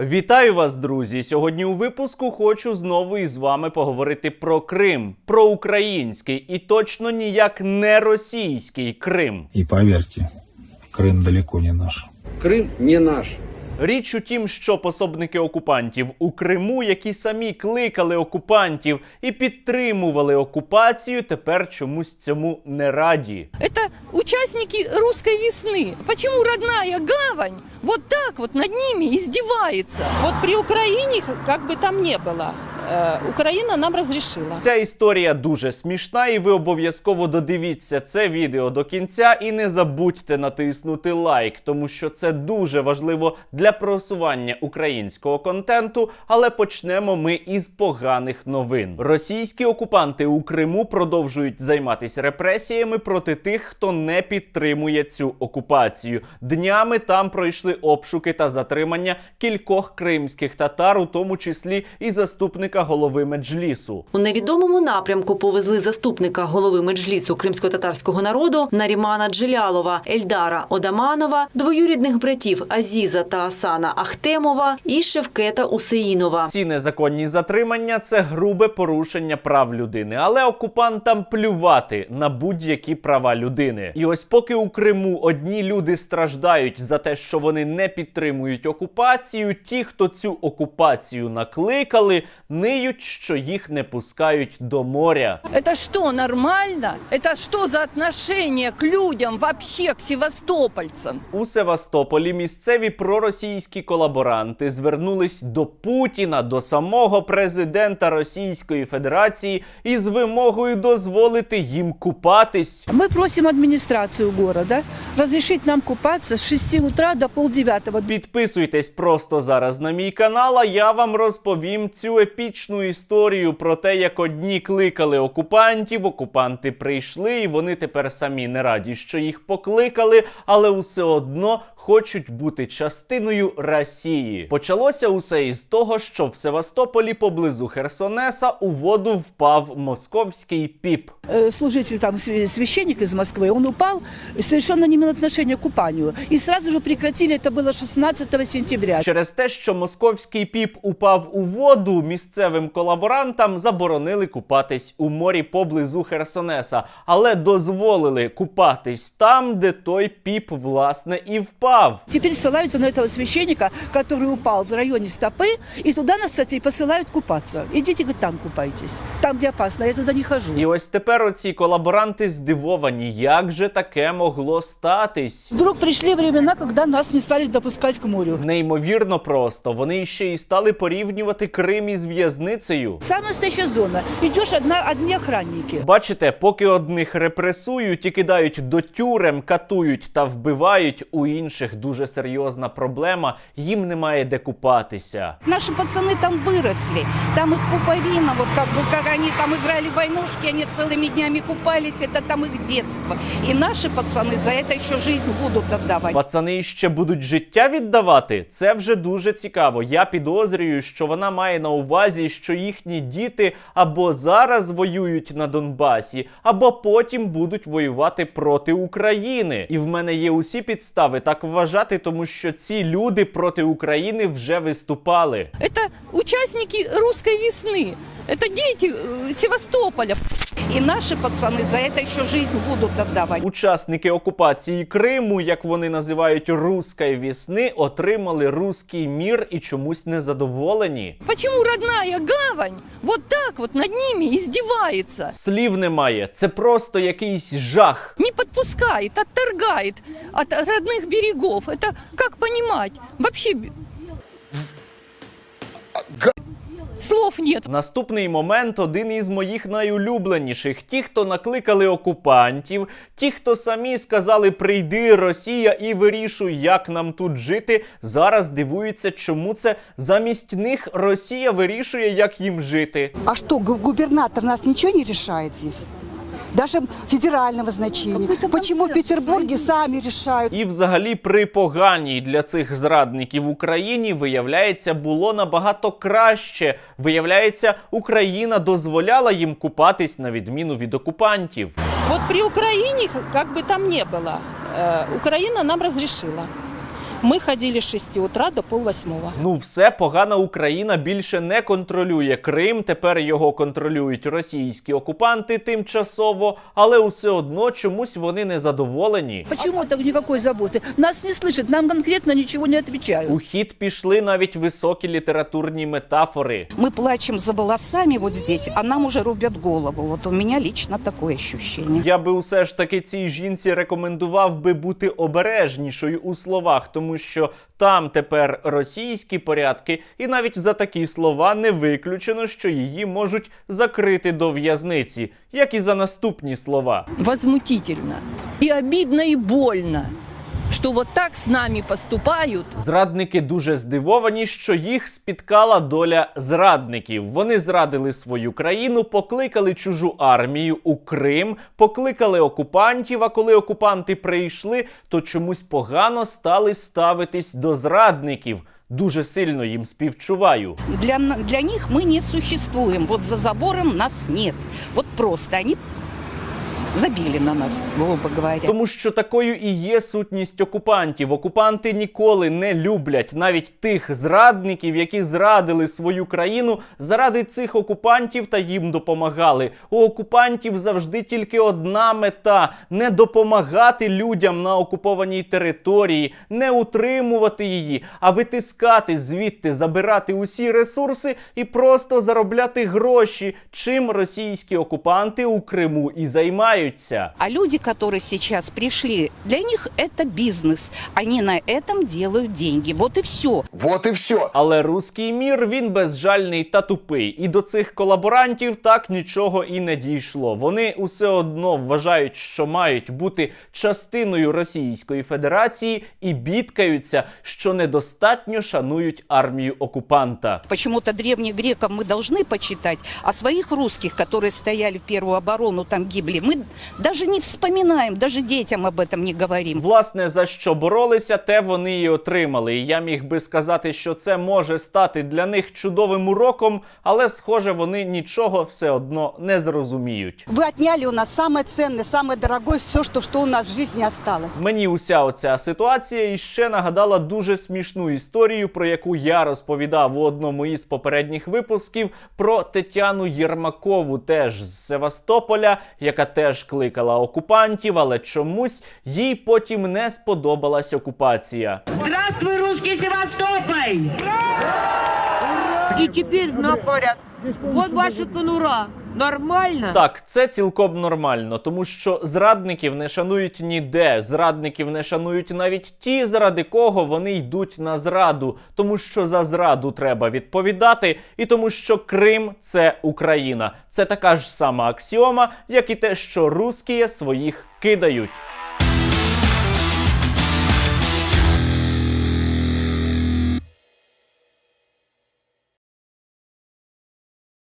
Вітаю вас, друзі! Сьогодні у випуску хочу знову із вами поговорити про Крим, про український і точно ніяк не російський Крим. І повірте, Крим далеко не наш. Крим не наш. Річ у тім, що пособники окупантів у Криму, які самі кликали окупантів і підтримували окупацію, тепер чомусь цьому не раді. Это участники русской весны. Почему родная гавань вот так вот над ними издевается? Вот при Украине, как бы там ни было, э, Украина нам разрешила. Ця історія дуже смішна, і ви обов'язково додивіться це відео до кінця і не забудьте натиснути лайк, тому що це дуже важливо для просування українського контенту. Але почнемо ми із поганих новин. Російські окупанти у Криму продовжують займатися репресіями проти тих, хто не підтримує цю окупацію. Днями там пройшли обшуки та затримання кількох кримських татар, у тому числі і заступника голови меджлісу. У невідомому напрямку повезли заступника голови меджлісу кримсько-татарського народу Нарімана Джилялова, Ельдара Одаманова, двоюрідних братів Азіза та Асана Ахтемова і Шевкета Усеїнова. Ці незаконні затримання це грубе порушення прав людини, але окупантам плювати на будь-які права людини. І ось поки у Криму одні люди страждають за те, що вони не підтримують окупацію, ті, хто цю окупацію накликали, ниють, що їх не пускають до моря. Это что, нормально? Это что за отношение к людям вообще, к севастопольцам? У Севастополі місцеві проросійські колаборанти звернулись до Путіна, до самого президента Російської Федерації із вимогою дозволити їм купатись. Мы просим администрацию города разрешить нам купаться с 6 утра до полдевятого. Підписуйтесь просто зараз на мій канал, а я вам розповім цю епічну історію про те, як одні кликали окупантів, окупанти прийшли, і вони тепер самі не раді, що їх покликали, але усе одно хочуть бути частиною Росії. Почалося усе із того, що в Севастополі поблизу Херсонеса у воду впав московський піп. Э, Служитель там, свя- священник из Москвы, он упал, совершенно не имел отношения к купанию. И сразу же прекратили, это было 16 сентября. Через те, що московський піп упав у воду, місцевим колаборантам заборонили купатись у морі поблизу Херсонеса, але дозволили купатись там, де той піп власне і впав. Теперь ссылаются на этого священника, который упал в районе стопы, и туда нас, кстати, посылают купаться. Идите, говорит, там купайтесь. Там, где опасно, я туда не хожу. І ось тепер оці колаборанти здивовані, як же таке могло статись. Вдруг пришли времена, когда нас не стали допускать к морю. Неймовірно просто. Вони ще й стали порівнювати Крим із в'язницею. Самая настоящая зона. Идешь одна, одни охранники. Бачите, поки одних репресують і кидають до тюрем, катують та вбивають, у інших дуже серйозна проблема. Їм немає де купатися. Наши пацаны там выросли, там их пуповина, вот как бы как они там играли в войнушки, они целыми днями купались, это там их детство. И наши пацаны за это еще жизнь будут отдавать. Пацани ще будуть життя віддавати. Це вже дуже цікаво. Я підозрюю, що вона має на увазі, що їхні діти або зараз воюють на Донбасі, або потім будуть воювати проти України. І в мене є усі підстави так вважати, тому що ці люди проти України вже виступали. Это участники русской весны. Это дети э, Севастополя. И наши пацаны за это еще жизнь будут отдавать. Учасники окупації Криму, як вони називають руської вісни, отримали руський мір і чомусь незадоволені. Почему родная гавань вот так вот над ними издевается? Слів немає. Це просто якийсь жах. Не подпускает, отторгает от родных берегов. Это как понимать? Вообще... Слов нет. Наступний момент один із моїх найулюбленіших. Ті, хто накликали окупантів, ті, хто самі сказали прийди Росія і вирішуй, як нам тут жити. Зараз дивуються, чому це замість них Росія вирішує, як їм жити. А що, губернатор нас нічого не рішає здесь? Даже федерального значения. Какой-то Почему в консенсус Петербурге найди. сами решают? І, взагалі, при поганій для цих зрадників Україні, виявляється, було набагато краще. Виявляється, Україна дозволяла їм купатись на відміну від окупантів. Вот при Украине, как бы там ни было, э, Украина нам разрешила. Мы ходили с 6 утра до полвосьмого. Ну, все погана Україна більше не контролює Крим. Тепер його контролюють російські окупанти тимчасово, але усе одно чомусь вони не задоволені. Почему так никакой заботы? Нас не слышат, нам конкретно ничего не отвечают. У хід пішли навіть високі літературні метафори. Мы плачем за волосами вот здесь, а нам уже рубят голову. Вот у меня лично такое ощущение. Я би усе ж таки цій жінці рекомендував би бути обережнішою у словах, тому що там тепер російські порядки, і навіть за такі слова не виключено, що її можуть закрити до в'язниці, як і за наступні слова. Возмутительно. і обідно, і больно, что вот так с нами поступают. Зрадники дуже здивовані, що їх спіткала доля зрадників. Вони зрадили свою країну, покликали чужу армію у Крим, покликали окупантів. А коли окупанти прийшли, то чомусь погано стали ставитись до зрадників. Дуже сильно їм співчуваю. Для, для них мы не существуем. Вот за забором нас нет. Вот просто они забили на нас, грубо говоря. Тому що такою і є сутність окупантів. Окупанти ніколи не люблять навіть тих зрадників, які зрадили свою країну заради цих окупантів та їм допомагали. У окупантів завжди тільки одна мета: не допомагати людям на окупованій території, не утримувати її, а витискати звідти, забирати усі ресурси і просто заробляти гроші, чим російські окупанти у Криму і займаються А люди, которые сейчас пришли, для них это бизнес. Они на этом делают деньги. Вот и все. Вот и все. Але руський мір він безжальний та тупий. І до цих колаборантів так нічого і не дійшло. Вони усе одно вважають, що мають бути частиною Російської Федерації і бідкаються, що недостатньо шанують армію окупанта. Почему-то древних греков мы должны почитать, а своих русских, которые стояли в первую оборону, там гибли, мы даже не вспоминаем, даже детям об этом не говорим. Власне, за що боролися, те вони і отримали. І я міг би сказати, що це може стати для них чудовим уроком, але схоже, вони нічого все одно не зрозуміють. Вы отняли у нас самое ценное, самое дорогое, все, что, что у нас в жизни осталось. Мені уся оця ситуація іще нагадала дуже смішну історію, про яку я розповідав у одному із попередніх випусків про Тетяну Єрмакову, теж з Севастополя, яка теж кликала окупантів, але чомусь їй потім не сподобалась окупація. Здравствуй, русский Севастополь! І тепер на поряд. вот ваша конура. Нормально? Так, це цілком нормально, тому що зрадників не шанують ніде. Зрадників не шанують навіть ті, заради кого вони йдуть на зраду, тому що за зраду треба відповідати, і тому що Крим це Україна. Це така ж сама аксіома, як і те, що русські своїх кидають.